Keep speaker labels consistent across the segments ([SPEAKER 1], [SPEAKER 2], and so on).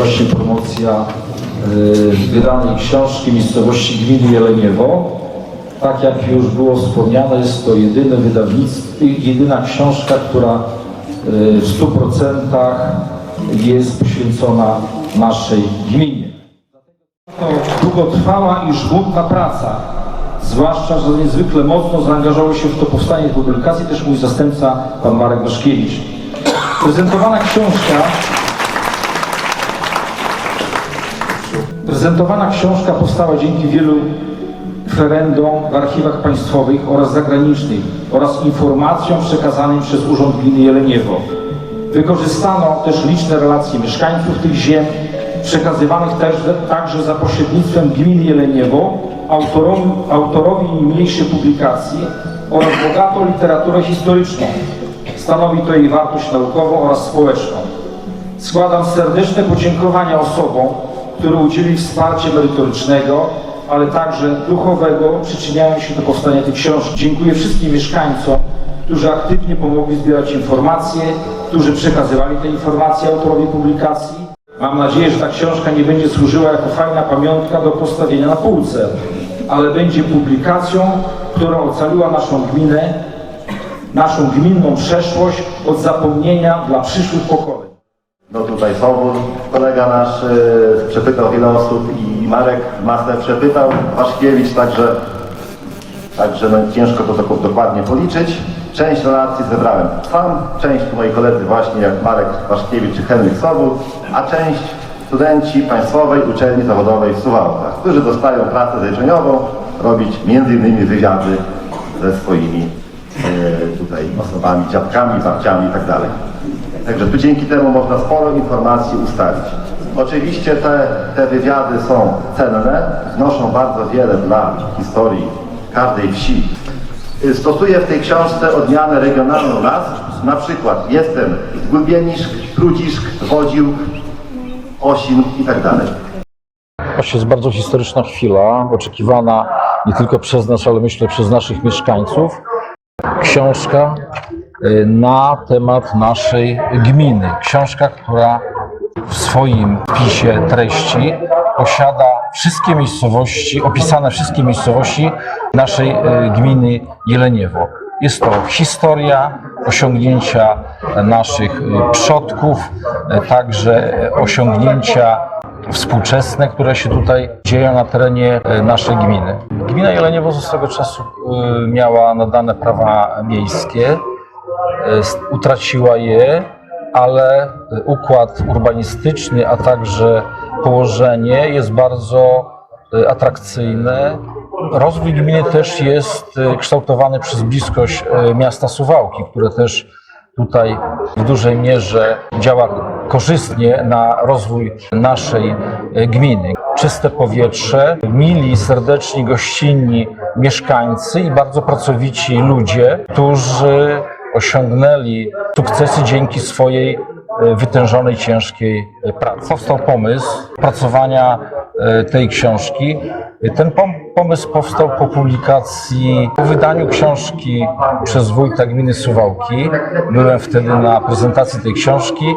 [SPEAKER 1] właśnie promocja wydanej książki miejscowości gminy Jeleniewo. Tak jak już było wspomniane, jest to jedyne wydawnictwo, jedyna książka, która y, w 100% jest poświęcona naszej gminie. To długotrwała i żmudna praca, zwłaszcza, że niezwykle mocno zaangażował się w to powstanie publikacji też mój zastępca, pan Marek Waszkiewicz. Prezentowana książka Prezentowana książka powstała dzięki wielu referendum w archiwach państwowych oraz zagranicznych oraz informacjom przekazanym przez Urząd Gminy Jeleniewo. Wykorzystano też liczne relacje mieszkańców tych ziem, przekazywanych też, także za pośrednictwem Gminy Jeleniewo autorowi, autorowi niniejszej publikacji oraz bogatą literaturę historyczną. Stanowi to jej wartość naukową oraz społeczną. Składam serdeczne podziękowania osobom, które udzieli wsparcia merytorycznego, ale także duchowego, przyczyniają się do powstania tej książki. Dziękuję wszystkim mieszkańcom, którzy aktywnie pomogli zbierać informacje, którzy przekazywali te informacje autorowi publikacji. Mam nadzieję, że ta książka nie będzie służyła jako fajna pamiątka do postawienia na półce, ale będzie publikacją, która ocaliła naszą gminę, naszą gminną przeszłość od zapomnienia dla przyszłych pokoleń.
[SPEAKER 2] No tutaj Sobór, kolega nasz y, przepytał wiele osób i Marek Masę przepytał, Waszkiewicz, także, także no, ciężko to dok- dokładnie policzyć. Część relacji zebrałem sam, część moi koledzy właśnie jak Marek Waszkiewicz czy Henryk Sobór, a część studenci Państwowej Uczelni Zawodowej w Suwałkach, którzy dostają pracę zleceniową robić m.in. wywiady ze swoimi y, tutaj osobami, dziadkami, babciami i tak. Także tu dzięki temu można sporo informacji ustalić. Oczywiście te, te wywiady są cenne, wnoszą bardzo wiele dla historii każdej wsi. Y, Stosuję w tej książce odmianę regionalną nazw, na przykład jestem z Gulbieniszk, Trudziszk, Wodził, Osin i tak dalej.
[SPEAKER 1] To jest bardzo historyczna chwila, oczekiwana nie tylko przez nas, ale myślę przez naszych mieszkańców. Książka na temat naszej gminy. Książka, która w swoim pisie treści posiada wszystkie miejscowości, opisane wszystkie miejscowości naszej y, gminy Jeleniewo. Jest to historia, osiągnięcia naszych y, przodków, y, także osiągnięcia współczesne, które się tutaj dzieją na terenie naszej gminy. Gmina Jeleniewo z swego czasu miała nadane prawa miejskie, utraciła je, ale układ urbanistyczny, a także położenie jest bardzo e, atrakcyjne. Rozwój gminy też jest e, kształtowany przez bliskość e, miasta Suwałki, które też tutaj w dużej mierze działa korzystnie na rozwój naszej gminy. Czyste powietrze, mili, serdeczni, gościnni mieszkańcy i bardzo pracowici ludzie, którzy osiągnęli sukcesy dzięki swojej e, wytężonej, ciężkiej e, pracy. Powstał pomysł pracowania e, tej książki. Ten pom- pomysł powstał po publikacji, po wydaniu książki przez wójta gminy Suwałki. Byłem wtedy na prezentacji tej książki.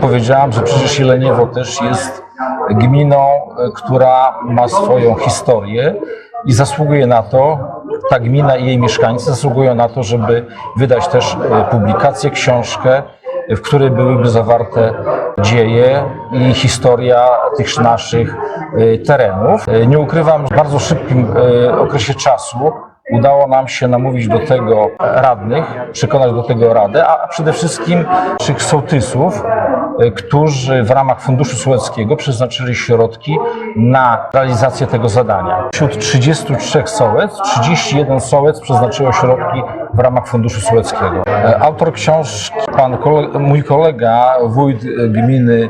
[SPEAKER 1] Powiedziałam, że przecież Jeleniewo też jest gminą, która ma swoją historię i zasługuje na to, ta gmina i jej mieszkańcy zasługują na to, żeby wydać też e, publikację, książkę, w której byłyby zawarte dzieje i historia tych naszych e, terenów. E, Nie ukrywam, w bardzo szybkim okresie czasu udało nam się namówić do tego radnych, przekonać do tego radę, a przede wszystkim naszych sołtysów, e, którzy w ramach Funduszu Sołeckiego przeznaczyli środki na realizację tego zadania. Wśród 33 sołec, 31 sołec przeznaczyło środki w ramach Funduszu Sołeckiego. E, Autor książki, pan mój kolega, wójt e, gminy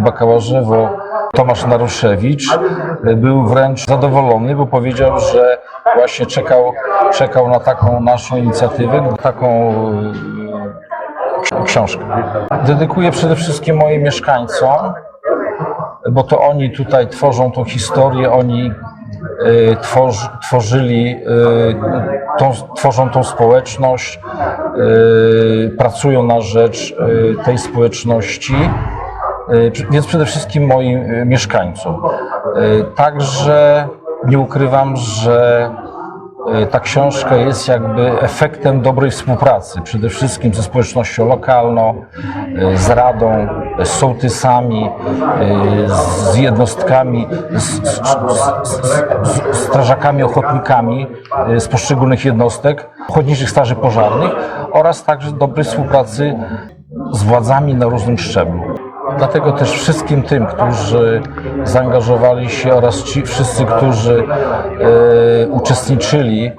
[SPEAKER 1] Bakałarzewo, Tomasz Naruszewicz, był wręcz zadowolony, bo powiedział, że właśnie czekał, czekał na taką naszą inicjatywę, taką e, książkę. Dedykuję przede wszystkim moim mieszkańcom, bo to oni tutaj tworzą tą historię, oni e, tworzy, tworzyli, e, tą, tworzą tą społeczność pracują na rzecz tej społeczności, więc przede wszystkim moim y, mieszkańcom. Y, Także nie ukrywam, że ta książka jest jakby efektem dobrej współpracy, przede wszystkim ze społecznością lokalną, z radą, z sołtysami, z jednostkami, z, z, z, strażakami, ochotnikami z poszczególnych jednostek, ochotniczych straży pożarnych oraz także dobrej współpracy z władzami na różnym szczeblu. Dlatego też wszystkim tym, którzy zaangażowali się oraz ci wszyscy, którzy e, uczestniczyli e,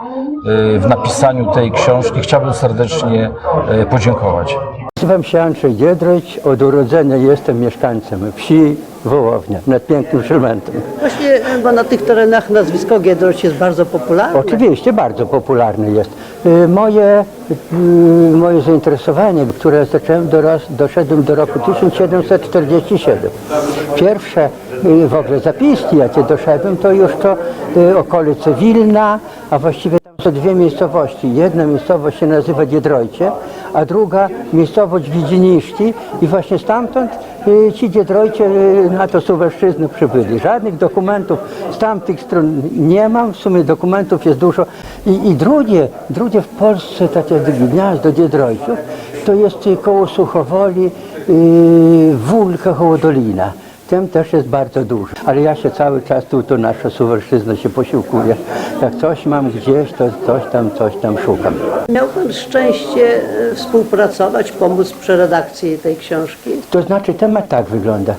[SPEAKER 1] w napisaniu tej książki, chciałbym serdecznie e, podziękować.
[SPEAKER 3] Nazywam się Andrzej Giedroć, od urodzenia jestem mieszkańcem wsi Wołownia nad pięknym Szelmentem.
[SPEAKER 4] Właśnie, bo na tych terenach nazwisko Giedroć jest bardzo popularne.
[SPEAKER 3] Oczywiście bardzo popularny jest. Y, Moje, y, moje zainteresowanie, które zacząłem, doros, doszedłem do roku 1747. Pierwsze y, w ogóle zapiski, jakie doszedłem, to już to y, okolice Wilna, a właściwie są dwie miejscowości. Jedna miejscowość się nazywa Giedrojcie, a druga miejscowość Widziniszki i właśnie stamtąd y, ci Giedrojcie y, na to Suwalszczyznę przybyli. Żadnych dokumentów z tamtych stron nie mam, w sumie dokumentów jest dużo. I, i drugie, drugie w Polsce takie gniazdo Giedrojców to jest y, koło Suchowoli, y, Wólka koło Dolina. Tym też jest bardzo dużo. Ale ja się cały czas tu, to nasza Suwalszczyzna się posiłkuje. Jak coś mam gdzieś, to coś tam, coś tam szukam.
[SPEAKER 4] Miał Pan szczęście e, współpracować, pomóc przy redakcji tej książki.
[SPEAKER 3] To znaczy temat tak wygląda.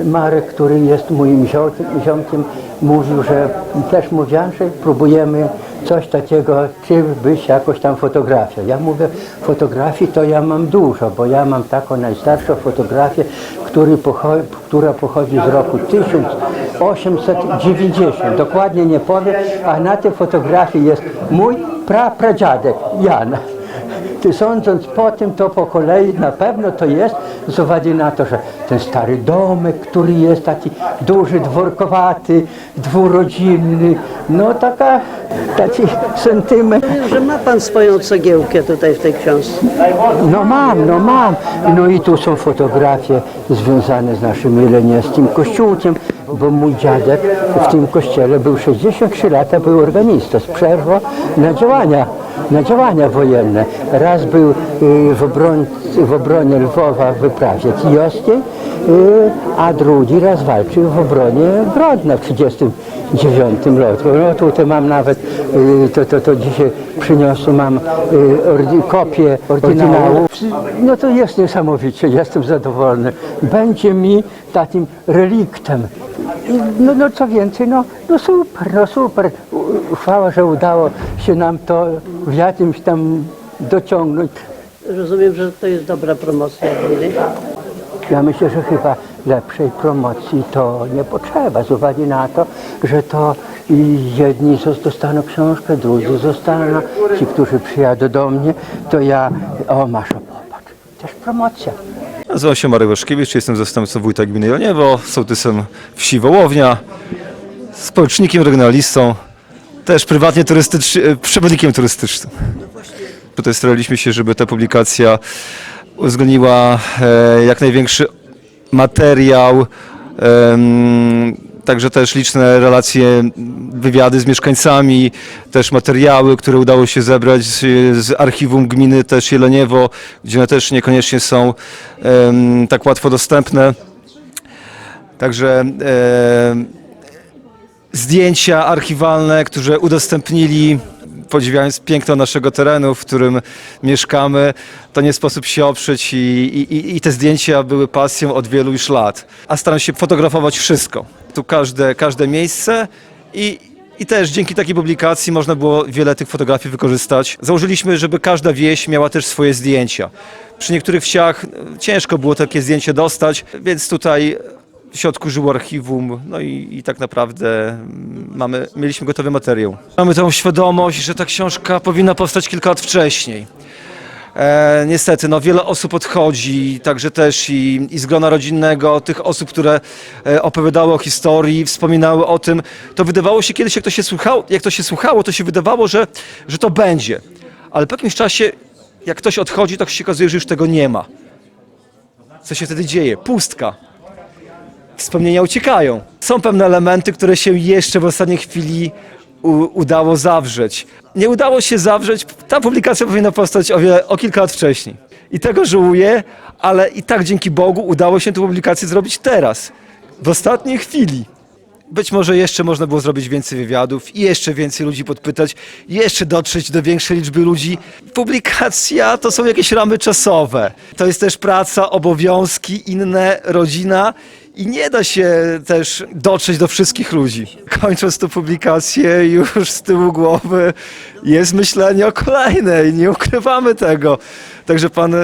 [SPEAKER 3] Y, Marek, który jest moim ziom- ziomkiem, mówił, że też mówiłem, że próbujemy coś takiego, czy byś jakoś tam fotografia. Ja mówię, fotografii to ja mam dużo, bo ja mam taką najstarszą fotografię, który pocho- która pochodzi z roku 1890. Dokładnie nie powiem, a na tej fotografii jest mój prapradziadek Jan. Ty sądząc po tym, to po kolei na pewno to jest z uwagi na to, że ten stary domek, który jest taki duży, dworkowaty, dwurodzinny, no taka, taki sentyment.
[SPEAKER 4] Wiem, że ma Pan swoją cegiełkę tutaj w tej książce.
[SPEAKER 3] No mam, no mam. No i tu są fotografie związane z naszym jelenieskim kościółkiem, bo mój dziadek w tym kościele był 63 lata, był organista z przerwą na działania, na działania wojenne. Raz był y, w, obroń, w obronie Lwowa w wyprawie kijowskiej, y, a drugi raz walczył w obronie Grodna w 39 roku. No tutaj mam nawet, y, to, to, to dzisiaj przyniosłem, mam ordi, kopię oryginału. No to jest niesamowicie, jestem zadowolony. Będzie mi takim reliktem. I no, no co więcej, no, no super, no super. U- Chwała, że udało się nam to w jakimś tam dociągnąć.
[SPEAKER 4] Rozumiem, że to jest dobra promocja wojny.
[SPEAKER 3] Ja myślę, że chyba lepszej promocji to nie potrzeba, z uwagi na to, że to jedni dostaną książkę, drudzy zostaną, ci, którzy przyjadą do mnie, to ja, o masz, popatrz, też promocja.
[SPEAKER 5] Nazywam się Marek Waszkiewicz, jestem zastępcą wójta gminy Joniewo, sołtysem wsi Wołownia, społecznikiem, regionalistą, też prywatnie turystycz, e, przewodnikiem turystycznym. Tutaj staraliśmy się, żeby ta publikacja uwzględniła e, jak największy materiał, także też liczne relacje, wywiady z mieszkańcami, też materiały, które udało się zebrać z, z archiwum gminy też Jeleniewo, gdzie one też niekoniecznie są tak łatwo dostępne. Także zdjęcia archiwalne, które udostępnili, podziwiając piękno naszego terenu, w którym mieszkamy, to nie sposób się oprzeć i, i, i te zdjęcia były pasją od wielu już lat. A staram się fotografować wszystko. Tu każde, każde miejsce i, i też dzięki takiej publikacji można było wiele tych fotografii wykorzystać. Założyliśmy, żeby każda wieś miała też swoje zdjęcia. Przy niektórych wsiach e, ciężko było takie zdjęcie dostać, więc tutaj w środku żyło archiwum, no i, i tak naprawdę mm, mamy, mieliśmy gotowy materiał. Mamy tą świadomość, że ta książka powinna powstać kilka lat wcześniej. E, niestety, no, wiele osób odchodzi, także też i, i z grona rodzinnego, tych osób, które e, opowiadały o historii, wspominały o tym. To wydawało się kiedyś, jak to się słuchało, jak to, się słuchało to się wydawało, że, że to będzie. Ale po jakimś czasie jak ktoś odchodzi, to się okazuje, że już tego nie ma. Co się wtedy dzieje? Pustka. Wspomnienia uciekają. Są pewne elementy, które się jeszcze w ostatniej chwili udało zawrzeć. Nie udało się zawrzeć, ta publikacja powinna powstać o, wiele, o kilka lat wcześniej. I tego żałuję, ale i tak dzięki Bogu udało się tę publikację zrobić teraz, w ostatniej chwili. Być może jeszcze można było zrobić więcej wywiadów jeszcze więcej ludzi podpytać, jeszcze dotrzeć do większej liczby ludzi. Publikacja to są jakieś ramy czasowe. To jest też praca, obowiązki, inne, rodzina i nie da się też dotrzeć do wszystkich ludzi. Kończąc tę publikację, już z tyłu głowy jest myślenie o kolejnej, nie ukrywamy tego. Także pan e,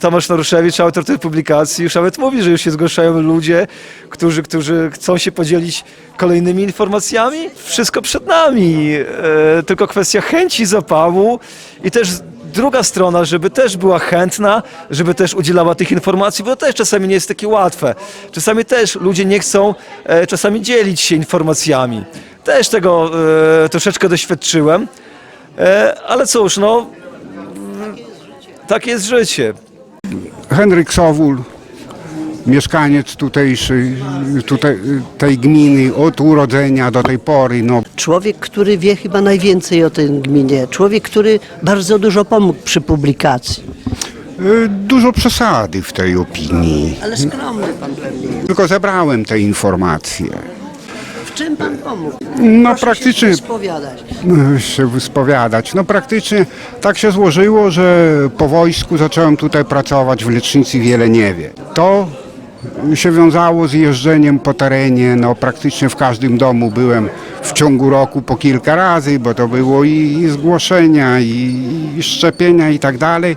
[SPEAKER 5] Tomasz Naruszewicz, autor tej publikacji, już nawet mówi, że już się zgłaszają ludzie, którzy, którzy chcą się podzielić kolejnymi informacjami. Wszystko przed nami, e, tylko kwestia chęci, zapału i też druga strona, żeby też była chętna, żeby też udzielała tych informacji, bo to też czasami nie jest takie łatwe. Czasami też ludzie nie chcą e, czasami dzielić się informacjami. Też tego e, troszeczkę doświadczyłem, e, ale cóż, no, takie jest życie.
[SPEAKER 6] Henryk Sowul, mieszkaniec tutejszy, tutaj, tej gminy od urodzenia do tej pory. No,
[SPEAKER 4] Człowiek, który wie chyba najwięcej o tej gminie. Człowiek, który bardzo dużo pomógł przy publikacji.
[SPEAKER 6] y, dużo przesady w tej opinii.
[SPEAKER 4] Ale skromny pan jest.
[SPEAKER 6] Tylko zebrałem te informacje.
[SPEAKER 4] W czym pan pomógł?
[SPEAKER 6] No
[SPEAKER 4] Proszę
[SPEAKER 6] praktycznie
[SPEAKER 4] się wyspowiadać.
[SPEAKER 6] y, się wyspowiadać. No praktycznie tak się złożyło, że po wojsku zacząłem tutaj pracować w lecznicy w Jeleniewie. To się wiązało z jeżdżeniem po terenie. No praktycznie w każdym domu byłem w ciągu roku po kilka razy, bo to było i, i zgłoszenia, i, i szczepienia i tak dalej.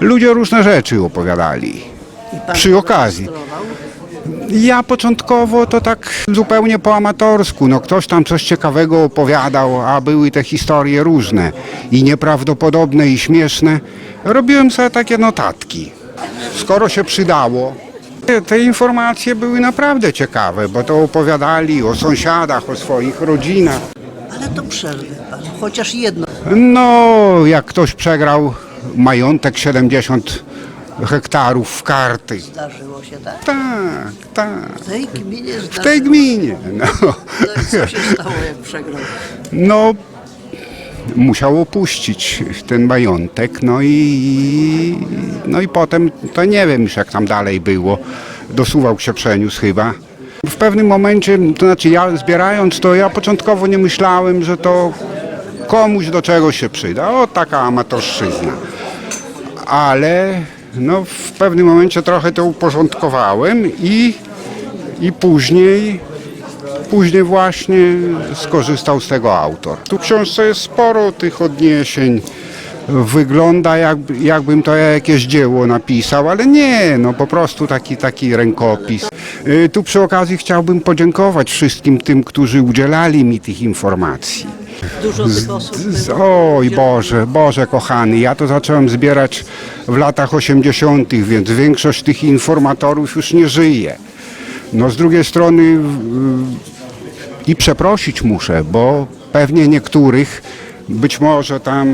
[SPEAKER 6] Ludzie różne rzeczy opowiadali. Przy okazji. Ja początkowo to tak zupełnie po amatorsku. No ktoś tam coś ciekawego opowiadał, a były te historie różne i nieprawdopodobne i śmieszne. Robiłem sobie takie notatki. Skoro się przydało, te- informacje były naprawdę ciekawe, bo to opowiadali o sąsiadach, o swoich rodzinach.
[SPEAKER 4] Ale to przerwę pan. Chociaż jedno.
[SPEAKER 6] No, jak ktoś przegrał majątek 70 hektarów w karty.
[SPEAKER 4] Zdarzyło się tak?
[SPEAKER 6] Tak, tak.
[SPEAKER 4] W tej gminie zdarzyło
[SPEAKER 6] W tej gminie. No.
[SPEAKER 4] No i co się stało, jak przegrał?
[SPEAKER 6] No, musiał opuścić ten majątek, no i, no i potem, to nie wiem już jak tam dalej było, dosuwał się przeniósł chyba. W pewnym momencie, to znaczy ja zbierając to, ja początkowo nie myślałem, że to komuś do czegoś się przyda. O, taka amatorszczyzna. Ale no, w pewnym momencie trochę to uporządkowałem i, i później Później właśnie skorzystał z tego autor. Tu w książce jest sporo tych odniesień. Wygląda jakby, jakbym to jakieś dzieło napisał, ale nie, no po prostu taki, taki rękopis. Y, Tu przy okazji chciałbym podziękować wszystkim tym, którzy udzielali mi tych informacji.
[SPEAKER 4] Dużo tych osób
[SPEAKER 6] Z, oj Boże, Boże kochany, ja to zacząłem zbierać w latach 80., więc większość tych informatorów już nie żyje. No z drugiej strony i przeprosić muszę, bo pewnie niektórych być może tam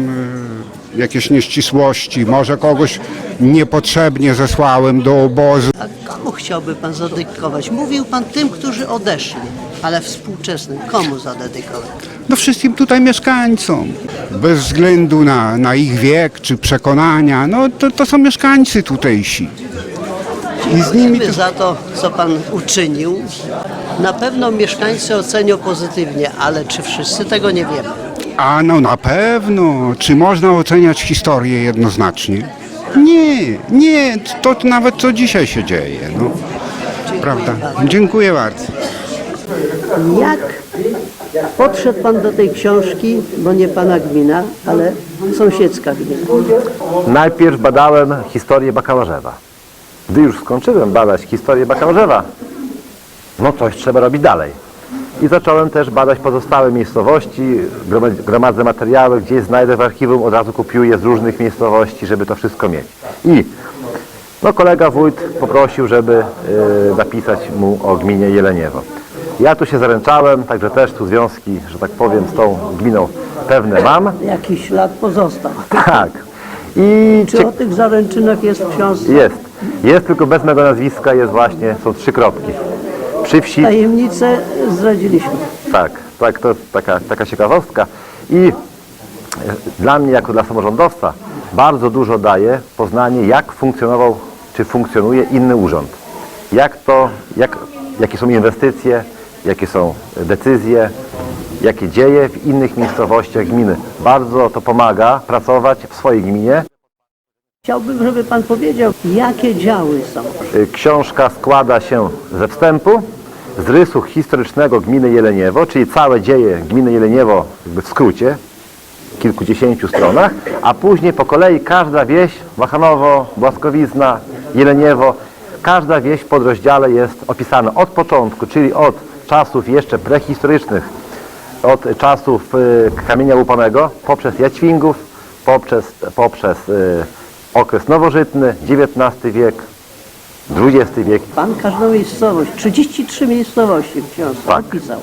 [SPEAKER 6] y, jakieś nieścisłości, może kogoś niepotrzebnie zesłałem do obozu.
[SPEAKER 4] A komu chciałby pan zadedykować? Mówił pan tym, którzy odeszli, ale współczesnym. Komu zadedykować?
[SPEAKER 6] No wszystkim tutaj mieszkańcom. Bez względu na, na ich wiek czy przekonania, no to, to są mieszkańcy tutejsi. I z nimi
[SPEAKER 4] za to, co pan uczynił. Na pewno mieszkańcy ocenią pozytywnie, ale czy wszyscy tego nie wiemy.
[SPEAKER 6] a no na pewno, czy można oceniać historię jednoznacznie? Nie, nie, to nawet co dzisiaj się dzieje, no. Prawda? Dziękuję bardzo.
[SPEAKER 4] Jak podszedł pan do tej książki, bo nie pana gmina, ale sąsiedzka gmina?
[SPEAKER 7] Najpierw badałem historię Bakałażewa. Gdy już skończyłem badać historię Bakałażewa, no coś trzeba robić dalej. I zacząłem też badać pozostałe miejscowości, gromad- gromadzę materiały, gdzieś znajdę w archiwum, od razu kopiuję z różnych miejscowości, żeby to wszystko mieć. I no, kolega wójt poprosił, żeby y, napisać mu o gminie Jeleniewo. Ja tu się zaręczałem, także też tu związki, że tak powiem, z tą gminą pewne mam.
[SPEAKER 4] Jakiś ślad pozostał.
[SPEAKER 7] Tak. I
[SPEAKER 4] Czy o tych zaręczynach jest w książce?
[SPEAKER 7] jest. Jest tylko bez mego nazwiska, jest właśnie, są trzy kropki. Przy wsi
[SPEAKER 4] Tajemnicę zdradziliśmy.
[SPEAKER 7] Tak, tak, to taka, taka ciekawostka. I e, dla mnie, jako dla samorządowca, bardzo dużo daje poznanie, jak funkcjonował, czy funkcjonuje inny urząd. Jak to, jak, jakie są inwestycje, jakie są decyzje, jakie dzieje w innych miejscowościach gminy. Bardzo to pomaga pracować w swojej gminie.
[SPEAKER 4] Chciałbym, żeby pan powiedział, jakie działy są.
[SPEAKER 7] Y, Książka składa się ze wstępu, z rysu historycznego gminy Jeleniewo, czyli całe dzieje gminy Jeleniewo w skrócie, kilkudziesięciu stronach, a później po kolei każda wieś, Wachanowo, Błaskowizna, Jeleniewo, każda wieś w podrozdziale jest opisana od początku, czyli od czasów jeszcze prehistorycznych, od czasów y, kamienia łupanego, poprzez Jaćwingów, poprzez, poprzez y, okres nowożytny, XIX wiek, XX wiek.
[SPEAKER 4] Pan każdą miejscowość, 33 miejscowości w książce
[SPEAKER 7] Tak.
[SPEAKER 4] opisał.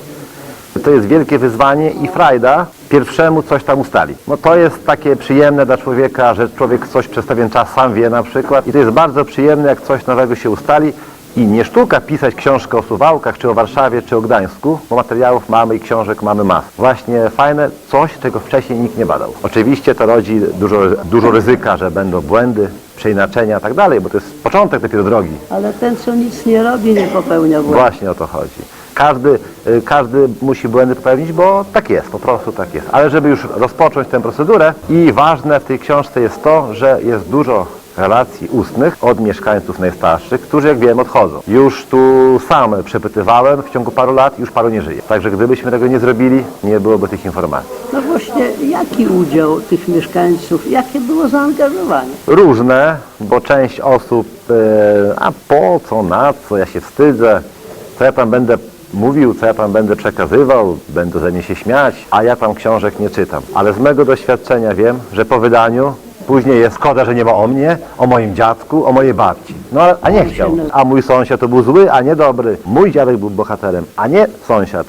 [SPEAKER 7] To jest wielkie wyzwanie i frajda pierwszemu coś tam ustali. No to jest takie przyjemne dla człowieka, że człowiek coś przez pewien czas sam wie na przykład i to jest bardzo przyjemne, jak coś nowego się ustali i nie sztuka pisać książkę o Suwałkach, czy o Warszawie, czy o Gdańsku, bo materiałów mamy i książek mamy mas. Właśnie fajne coś, czego wcześniej nikt nie badał. Oczywiście to rodzi dużo, dużo ryzyka, że będą błędy, przeinaczenia i tak dalej, bo to jest początek dopiero drogi.
[SPEAKER 4] Ale ten, co nic nie robi, nie popełnia błędu.
[SPEAKER 7] Właśnie o to chodzi. Każdy, y, każdy musi błędy popełnić, bo tak jest, po prostu tak jest. Ale żeby już rozpocząć tę procedurę i ważne w tej książce jest to, że jest dużo relacji ustnych od mieszkańców najstarszych, którzy jak wiem odchodzą. Już tu sam przepytywałem w ciągu paru lat, już paru nie żyje. Także gdybyśmy tego nie zrobili, nie byłoby tych informacji.
[SPEAKER 4] No właśnie, jaki udział tych mieszkańców, jakie było zaangażowanie?
[SPEAKER 7] różne, bo część osób, e, a po co, na co, ja się wstydzę, co ja tam będę mówił, co ja tam będę przekazywał, będą ze mnie się śmiać, a ja tam książek nie czytam. Ale z mego doświadczenia wiem, że po wydaniu później jest szkoda, że nie ma o mnie, o moim dziadku, o mojej babci. No a nie chciał. A mój sąsiad to był zły, a nie dobry. Mój dziadek był bohaterem, a nie sąsiad.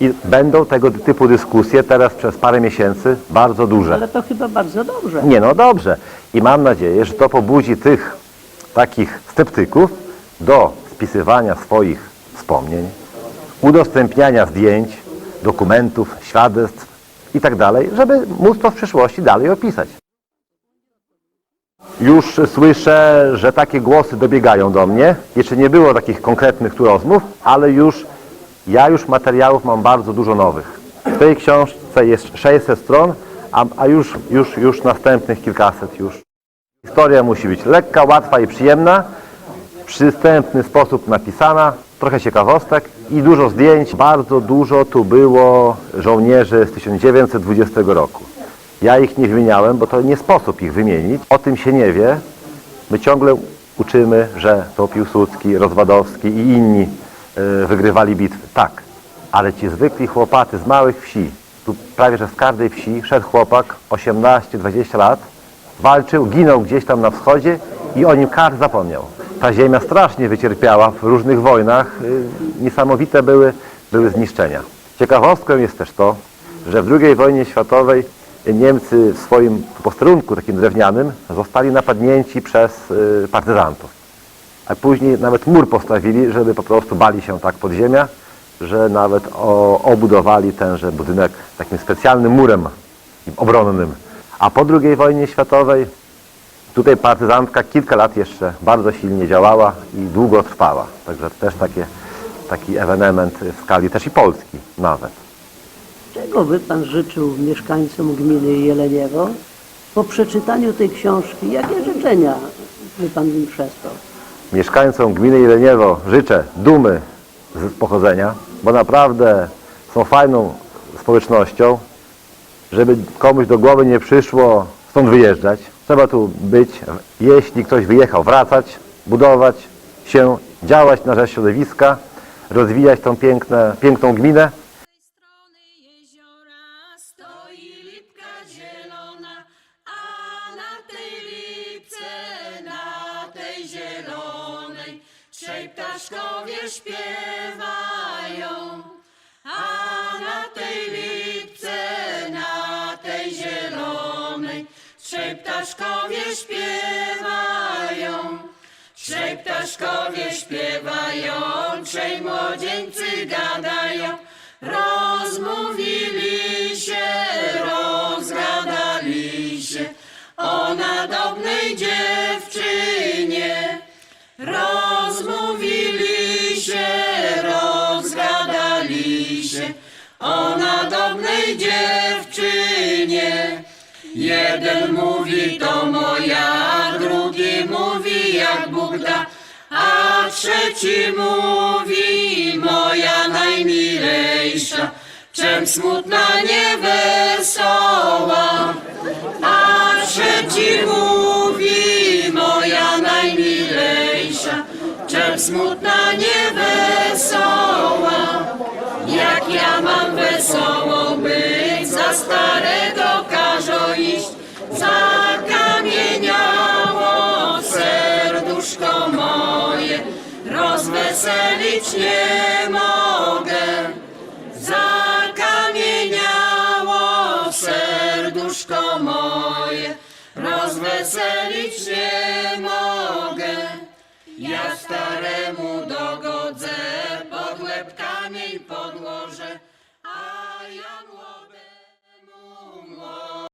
[SPEAKER 7] I będą tego typu dyskusje teraz przez parę miesięcy bardzo duże.
[SPEAKER 4] Ale to chyba bardzo dobrze.
[SPEAKER 7] Nie, no dobrze. I mam nadzieję, że to pobudzi tych takich sceptyków do spisywania swoich wspomnień, udostępniania zdjęć, dokumentów, świadectw i tak dalej, żeby móc to w przyszłości dalej opisać. Już słyszę, że takie głosy dobiegają do mnie. Jeszcze nie było takich konkretnych tu rozmów, ale już ja już materiałów mam bardzo dużo nowych. W tej książce jest 600 stron, a, a już, już, już następnych kilkaset już. Historia musi być lekka, łatwa i przyjemna, w przystępny sposób napisana, trochę ciekawostek i dużo zdjęć. Bardzo dużo tu było żołnierzy z 1920 roku. Ja ich nie wymieniałem, bo to nie sposób ich wymienić. O tym się nie wie. My ciągle uczymy, że to Piłsudski, Rozwadowski i inni e, wygrywali bitwy. Tak, ale ci zwykli chłopacy z małych wsi, tu prawie że z każdej wsi szedł chłopak, 18-20 lat, walczył, ginął gdzieś tam na wschodzie i o nim każdy zapomniał. Ta ziemia strasznie wycierpiała w różnych wojnach, y, niesamowite były, były zniszczenia. Ciekawostką jest też to, że w II wojnie światowej Niemcy w swoim posterunku takim drewnianym zostali napadnięci przez y, partyzantów. A później nawet mur postawili, żeby po prostu bali się tak podziemia, że nawet obudowali tenże budynek takim specjalnym murem obronnym. A po II wojnie światowej tutaj partyzantka kilka lat jeszcze bardzo silnie działała i długo trwała. Także też takie, taki ewenement w skali też i Polski nawet.
[SPEAKER 4] Czego by pan życzył mieszkańcom gminy Jeleniewo po przeczytaniu tej książki? Jakie życzenia by pan im przesłał?
[SPEAKER 7] Mieszkańcom gminy Jeleniewo życzę dumy z pochodzenia, bo naprawdę są fajną społecznością, żeby komuś do głowy nie przyszło stąd wyjeżdżać. Trzeba tu być, jeśli ktoś wyjechał, wracać, budować się, działać na rzecz środowiska, rozwijać tą piękne, piękną gminę.
[SPEAKER 8] Ptaszkowie śpiewają, trzej
[SPEAKER 5] młodzieńcy gadają. Rozmówili się, rozgadali się o nadobnej dziewczynie. Rozmówili się, rozgadali się o nadobnej dziewczynie. Jeden mówi to moja, drugi mówi jak Bóg da, a trzeci mówi moja najmilejsza, czem smutna, nie wesoła. A trzeci mówi moja najmilejsza, czem smutna, nie wesoła. Jak ja mam wesoło być, za starego rozweselić nie mogę. Zakamieniało serduszko moje, rozweselić nie mogę. Ja staremu